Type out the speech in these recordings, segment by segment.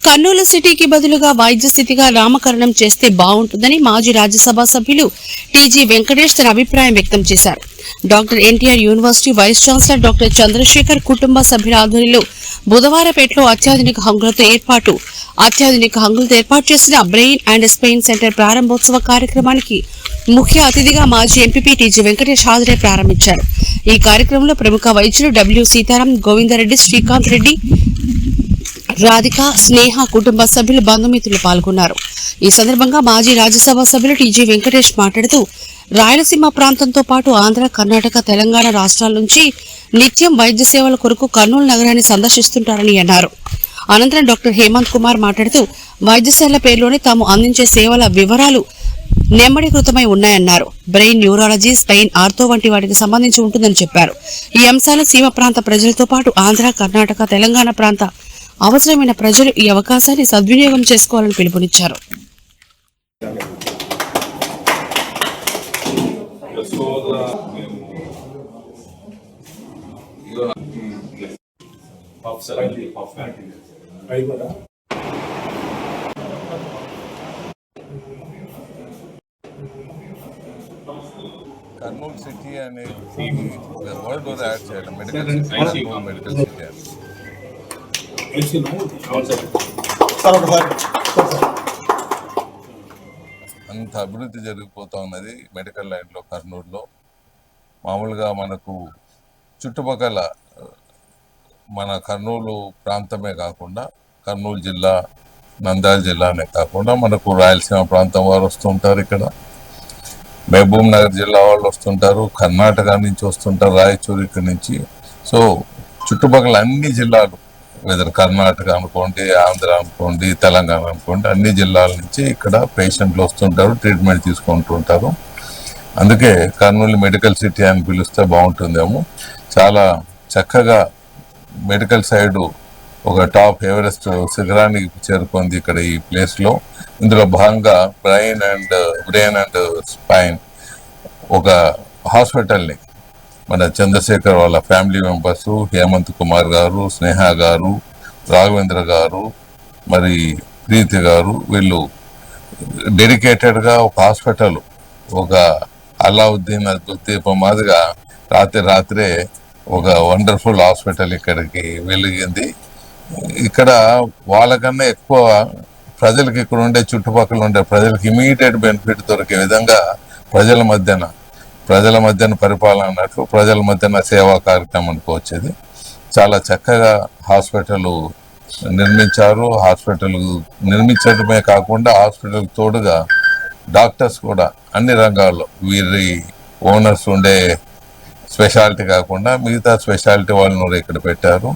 కర్నూలు సిటీకి బదులుగా వైద్య స్థితిగా నామకరణం చేస్తే బాగుంటుందని మాజీ రాజ్యసభ సభ్యులు టీజీ వెంకటేష్ తన అభిప్రాయం వ్యక్తం చేశారు. Doctor NTR university vice chancellor doctor Chandrashekar కుటుంబ సభ్యుల ఆధ్వర్యంలో బుధవారపేటలో అత్యాధునిక హంగులతో ఏర్పాటు అత్యాధునిక హంగులతో ఏర్పాటు చేసిన బ్రెయిన్ అండ్ స్పెయిన్ సెంటర్ ప్రారంభోత్సవ కార్యక్రమానికి ముఖ్య అతిథిగా మాజీ ఎంపీ టీజీ వెంకటేష్ హాజరై ప్రారంభించారు. ఈ కార్యక్రమంలో ప్రముఖ వైద్యులు డబ్ల్యూ సీతారాం గోవిందరెడ్డి శ్రీకాంత్ రెడ్డి రాధిక స్నేహ కుటుంబ సభ్యులు బంధుమిత్రులు పాల్గొన్నారు. ఈ సందర్భంగా మాజీ రాజ్యసభ సభ్యులు టీజీ వెంకటేష్ మాట్లాడుతూ రాయలసీమ ప్రాంతంతో పాటు ఆంధ్ర కర్ణాటక తెలంగాణ రాష్ట్రాల నుంచి నిత్యం వైద్య సేవల కొరకు కర్నూలు నగరాన్ని సందర్శిస్తుంటారని అన్నారు. అనంతరం డాక్టర్ హేమంత్ కుమార్ మాట్లాడుతూ వైద్యశాల పేరులోనే తాము అందించే సేవల వివరాలు నెమ్మడీకృతమై ఉన్నాయన్నారు. బ్రెయిన్ న్యూరాలజీ స్పెయిన్ ఆర్థో వంటి వాటికి సంబంధించి ఉంటుందని చెప్పారు. ఈ అంశాలు సీమ ప్రాంత ప్రజలతో పాటు ఆంధ్ర కర్ణాటక తెలంగాణ ప్రాంత అవసరమైన ప్రజలు ఈ అవకాశాన్ని సద్వినియోగం చేసుకోవాలని పిలుపునిచ్చారు. కర్నూలు సిటీ అనే వర్డ్ కూడా యాడ్ చేయడం మెడికల్ సిటీ మెడికల్ అంత అభివృద్ధి జరిగిపోతా ఉన్నది మెడికల్ లైన్లో కర్నూలులో. మామూలుగా మనకు చుట్టుపక్కల మన కర్నూలు ప్రాంతమే కాకుండా కర్నూలు జిల్లా నంద్యాల జిల్లానే కాకుండా మనకు రాయలసీమ ప్రాంతం వారు వస్తుంటారు ఇక్కడ. మహబూబ్ నగర్ జిల్లా వాళ్ళు వస్తుంటారు కర్ణాటక నుంచి వస్తుంటారు రాయచూరు ఇక్కడి నుంచి. సో చుట్టుపక్కల అన్ని జిల్లాలు వెదర్ కర్ణాటక అనుకోండి ఆంధ్ర అనుకోండి తెలంగాణ అనుకోండి అన్ని జిల్లాల నుంచి ఇక్కడ పేషెంట్లు వస్తుంటారు ట్రీట్మెంట్ తీసుకుంటుంటారు అందుకే కర్నూలు మెడికల్ సిటీ అని పిలిస్తే బాగుంటుందేమో. చాలా చక్కగా మెడికల్ సైడు ఒక టాప్ ఎవరెస్ట్ శిఖరానికి చేరుకుంది ఇక్కడ ఈ ప్లేస్లో. ఇందులో భాగంగా brain and brain and spine ఒక హాస్పిటల్ని మన చంద్రశేఖర్ వాళ్ళ ఫ్యామిలీ మెంబర్స్ హేమంత్ కుమార్ గారు స్నేహ గారు రాఘవేంద్ర గారు మరి ప్రీతి గారు వీళ్ళు డెడికేటెడ్గా ఒక హాస్పిటల్ ఒక అలావుద్దీన్ దీపం మాదిరిగా రాత్రి రాత్రే ఒక వండర్ఫుల్ హాస్పిటల్ ఇక్కడికి వెలిగింది. ఇక్కడ వాళ్ళకన్నా ఎక్కువ ప్రజలకు ఇక్కడ ఉండే చుట్టుపక్కల ఉండే ప్రజలకు ఇమీడియట్ బెనిఫిట్ దొరికే విధంగా ప్రజల మధ్యన ప్రజల మధ్యన పరిపాలన అన్నట్లు ప్రజల మధ్యన సేవా కార్యక్రమం అనుకోవచ్చు వచ్చేది చాలా చక్కగా హాస్పిటల్ నిర్మించారు. హాస్పిటల్ నిర్మించడమే కాకుండా హాస్పిటల్ తోడుగా డాక్టర్స్ కూడా అన్ని రంగాల్లో వీరి ఓనర్స్ ఉండే స్పెషాలిటీ కాకుండా మిగతా స్పెషాలిటీ వాళ్ళని కూడా ఇక్కడ పెట్టారు.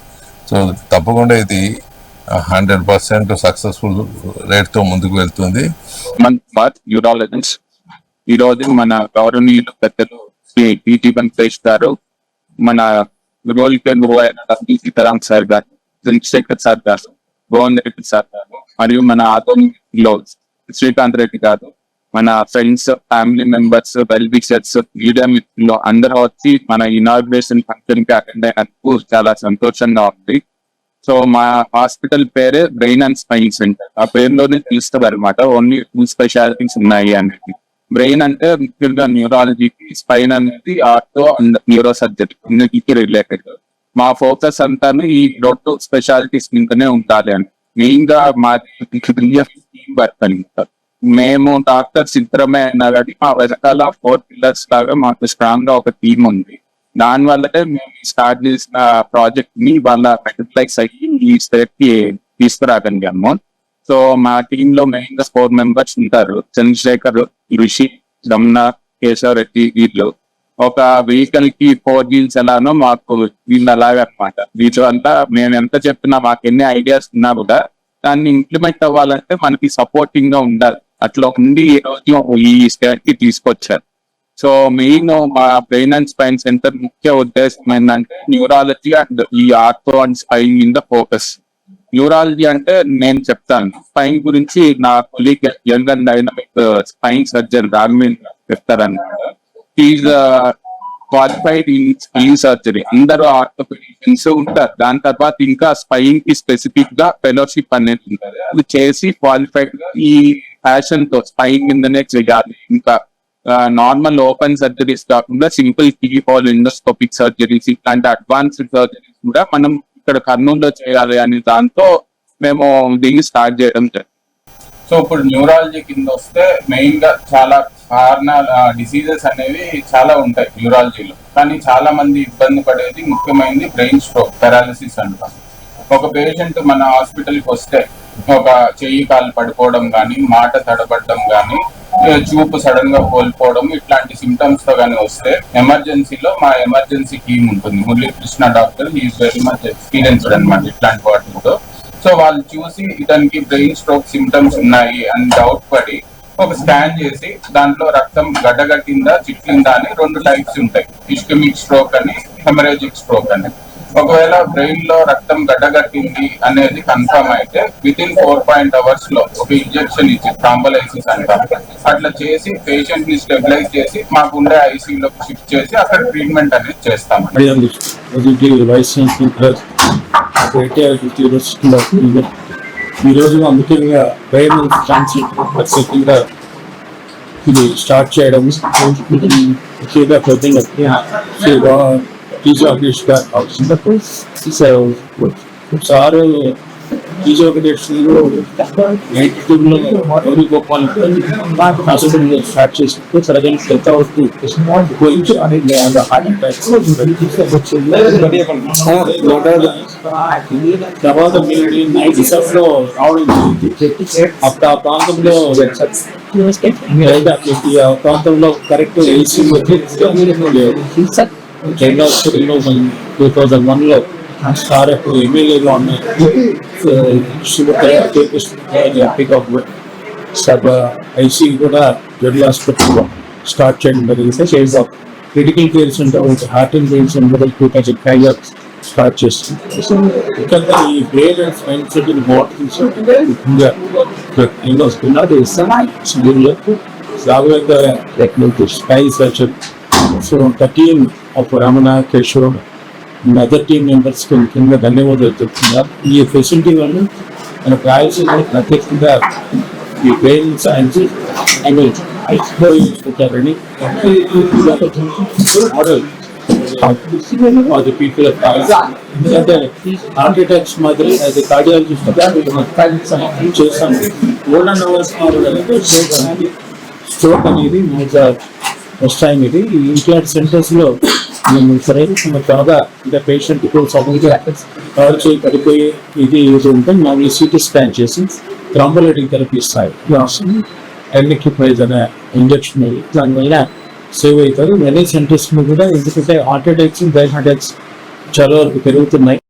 సో తప్పకుండా ఇది హండ్రెడ్ పర్సెంట్ సక్సెస్ఫుల్ రేట్తో ముందుకు వెళ్తుంది. మన్ బాత్ యూరాలజిస్ట్ ఈ రోజు మన గౌరవనీయులు పెద్దలు శ్రీ పిటి వెంకటేష్ గారు మన రోల్ సీతారాం సార్ గారు చంద్రశేఖర్ సార్ గారు గోవింద్ రెడ్డి సార్ గారు మరియు మన ఆధునికలో శ్రీకాంత్ రెడ్డి గారు మన friends family members well wishers media మిత్రులు అందరూ వచ్చి మన ఇనాగ్రేషన్ ఫంక్షన్కి అటెండ్ అయినందుకు చాలా సంతోషంగా ఉంది. సో మా హాస్పిటల్ పేరే బ్రెయిన్ అండ్ స్పైన్ సెంటర్. ఆ పేరులోనే తెలుస్తుంది అనమాట ఓన్లీ టూ స్పెషాలిటీస్ ఉన్నాయి అనేది బ్రెయిన్ అంటే ముఖ్యంగా న్యూరాలజీకి స్పైన్ అనేది ఆర్టో అండ్ న్యూరో సబ్జెక్ట్ అన్నిటికి రిలేటెడ్ మా ఫోకస్ అంతా ఈ రెండు స్పెషాలిటీస్ మీదనే ఉండాలి అని. మెయిన్గా మా వర్క్ అని. మేము డాక్టర్స్ ఇద్దరమే అయినా కానీ మా వెనకాల ఫోర్ పిల్లర్స్ లాగా మాకు స్ట్రాంగ్గా ఒక టీమ్ ఉంది. దాని వల్లనే మేము స్టార్ట్ చేసిన ప్రాజెక్ట్ని వాళ్ళ మెటిప్లైక్స్ అయ్యి ఈ స్టేట్కి తీసుకురాగలిగాము. సో మా టీమ్లో మెయిన్గా ఫోర్ మెంబర్స్ ఉంటారు. చంద్రశేఖర్ ఋషి రమణ కేశవ్ రెడ్డి వీళ్ళు. ఒక వెహికల్కి ఫోర్ వీల్స్ ఎలానో మాకు వీళ్ళు అలాగే అనమాట వీళ్ళు అంతా మేము ఎంత చెప్పినా మాకు ఎన్ని ఐడియాస్ ఉన్నా కూడా దాన్ని ఇంప్లిమెంట్ అవ్వాలంటే మనకి సపోర్టింగ్గా ఉండాలి. అట్లా ఉండి ఈ రోజు ఈ స్టేట్కి తీసుకొచ్చారు. సో మెయిన్ మా బ్రెయిన్ అండ్ స్పైన్ సెంటర్ ముఖ్య ఉద్దేశం ఏంటంటే న్యూరాలజీ అండ్ ఈ ortho and spine in focus neurology అంటే నేను చెప్తాను. స్పైన్ గురించి నా colleague young and dynamic uh, spine surgeon Raghavendra చెప్తారన్నమాట is qualified in spine surgery అందరూ ఆర్థోపెడిషన్స్ ఉంటారు. దాని తర్వాత ఇంకా స్పైన్కి స్పెసిఫిక్గా ఫెలోషిప్ అనేది ఉంటుంది. అది చేసి క్వాలిఫైడ్ ఈ ఫ్యాషన్తో స్పైన్ కిందనే చేయాలి. ఇంకా నార్మల్ ఓపెన్ సర్జరీస్ కాకుండా simple key hole endoscopic surgeries ఇట్లాంటి అడ్వాన్స్డ్ సర్జరీస్ కూడా మనం ఇక్కడ కర్నూలులో చేయాలి అని దాంతో మేము దీన్ని స్టార్ట్ చేయడం జరిగింది. సో ఇప్పుడు న్యూరాలజీ కింద వస్తే మెయిన్గా చాలా కారణాల డిసీజెస్ అనేవి చాలా ఉంటాయి న్యూరాలజీలో కానీ చాలా మంది ఇబ్బంది పడేది ముఖ్యమైనది బ్రెయిన్ స్ట్రోక్ పెరాలిసిస్ అంటాం. ఒక పేషెంట్ మన హాస్పిటల్కి వస్తే ఒక చెయ్యి కాలు పడిపోవడం కానీ మాట తడబడడం కానీ చూపు సడన్గా కోల్పోవడం ఇట్లాంటి సిమ్టమ్స్తో కానీ వస్తే ఎమర్జెన్సీలో మా ఎమర్జెన్సీ టీమ్ ఉంటుంది. Murali Krishna doctor is very much experienced అనమాట ఇట్లాంటి వాటితో సో వాళ్ళు చూసి ఇతనికి బ్రెయిన్ స్ట్రోక్ సిమ్టమ్స్ ఉన్నాయి అని డౌట్ పడి ఒక స్కాన్ చేసి దాంట్లో రక్తం గడ్డగట్టిందా చిట్లిందా అని రెండు టైప్స్ ఉంటాయి. ఇస్కెమిక్ స్ట్రోక్ అని హెమరేజిక్ స్ట్రోక్ అని. ఒకవేళ బ్రెయిన్లో రక్తం గడ్డగట్టింది అనేది కన్ఫర్మ్ అయితే విత్ ఇన్ ఫోర్ పాయింట్ అవర్స్లో ఒక ఇంజెక్షన్ ఇచ్చి ట్రాంబలైసిస్ అంటారు అట్లా చేసి పేషెంట్ని స్టెబిలైజ్ చేసి మాకుండే ఐసీయూలోకి షిఫ్ట్ చేసి అక్కడ ట్రీట్మెంట్ అనేది చేస్తాం. Mariam Positive Vice Chancellor NTR యూనివర్సిటీలో ఈ రోజు ముఖ్యంగా బ్రెయిన్ ట్రాన్స్లేట్ ప్రత్యేకంగా ఇది స్టార్ట్ చేయడం ముఖ్యంగా కొద్దిగా టీజీ ఆఫీస్ గారు సార్ టీజీ ఆఫీస్ నైన్టీ టూలో గౌరీ గోపాల్ హాస్పిటల్ స్టార్ట్ చేసి సరగని ఎంత వస్తూ పోయించు అనేది హార్ట్ తర్వాత మీరు నైట్లో రావడం జరిగింది అప్పుడు ఆ ప్రాంతంలో మీరైతే అక్కడికి ఆ ప్రాంతంలో కరెక్ట్ ఏసీ లేదు జైన్ హాస్పిటల్లో టూ థౌజండ్ వన్లో సార్ అప్పుడు ఎమ్మెల్యేగా ఉన్నాయి పికప్ సబ్ ఐసీ కూడా జనరల్ హాస్పిటల్లో స్టార్ట్ చేయడం జరిగింది chase of critical care centre heart and brain centre two thousand five start చేస్తుంది ముఖ్యంగా ఈ బ్రెయిన్ అండ్ స్పైన్ సెట్ బాగుంటుంది ముఖ్యంగా ఎన్నో వస్తున్నారు స్కూల్లో Raghavendra spine surgeon the team of Ramana Keshav other team మెంబర్స్కి ముఖ్యంగా ధన్యవాదాలు చెప్తున్నారు ఈ ఫెసిలిటీ వల్ల మన రాయలసీమ ప్రత్యేకంగా ఈ బ్రెయిన్ సైన్స్ అని explore model or the people of ఎందుకంటే హార్ట్ అటాక్స్ మాదిరి అది కార్డియాలజిస్ట్ చేస్తాం. గోల్డెన్ అవర్స్ స్ట్రోక్ అనేది ఫస్ట్ టైం ఇది ఈ ఇంప్లాంట్ సెంటర్స్లో మేము సరైన బాగా అంటే పేషెంట్ ఇప్పుడు సపోజ్గా చేయి పడిపోయి ఇది ఇది ఉంటే మామూలు సిటీ స్కాన్ చేసి థ్రాంబోలైటింగ్ థెరపీ ఇస్తాయి ఎన్నికి అనే ఇంజక్షన్ దానివల్ల సేవ్ అవుతారు. మెనీ సెంటర్స్ కూడా ఎందుకంటే హార్ట్ అటాక్స్ బ్రెయిన్ అటాక్స్ చాలా వరకు పెరుగుతున్నాయి.